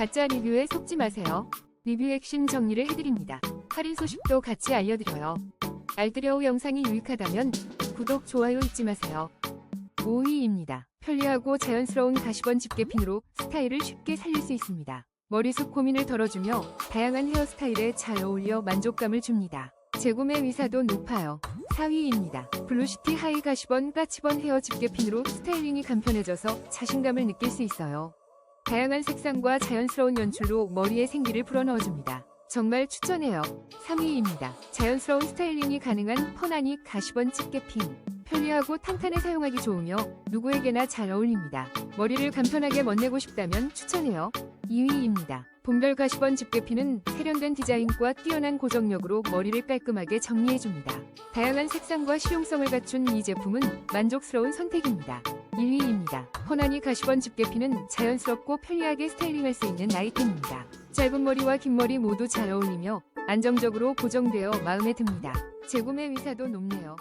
가짜 리뷰에 속지 마세요. 리뷰 핵심 정리를 해드립니다. 할인 소식도 같이 알려드려요. 알뜰여우 영상이 유익하다면 구독, 좋아요 잊지 마세요. 5위입니다. 편리하고 자연스러운 가시번 집게 핀으로 스타일을 쉽게 살릴 수 있습니다. 머리숱 고민을 덜어주며 다양한 헤어스타일에 잘 어울려 만족감을 줍니다. 재구매 위사도 높아요. 4위입니다. 블루시티 하이 가시번 까치번 헤어 집게 핀으로 스타일링이 간편해져서 자신감을 느낄 수 있어요. 다양한 색상과 자연스러운 연출로 머리에 생기를 불어넣어줍니다. 정말 추천해요. 3위입니다. 자연스러운 스타일링이 가능한 퍼나니 가시번 집게핀. 편리하고 탄탄해 사용하기 좋으며 누구에게나 잘 어울립니다. 머리를 간편하게 멋내고 싶다면 추천해요. 2위입니다. 봉별 가시번 집게핀은 세련된 디자인과 뛰어난 고정력으로 머리를 깔끔하게 정리해줍니다. 다양한 색상과 실용성을 갖춘 이 제품은 만족스러운 선택입니다. 1위입니다. 퍼나니 가시번 집게핀은 자연스럽고 편리하게 스타일링할 수 있는 아이템입니다. 짧은 머리와 긴 머리 모두 잘 어울리며 안정적으로 고정되어 마음에 듭니다. 재구매 위사도 높네요.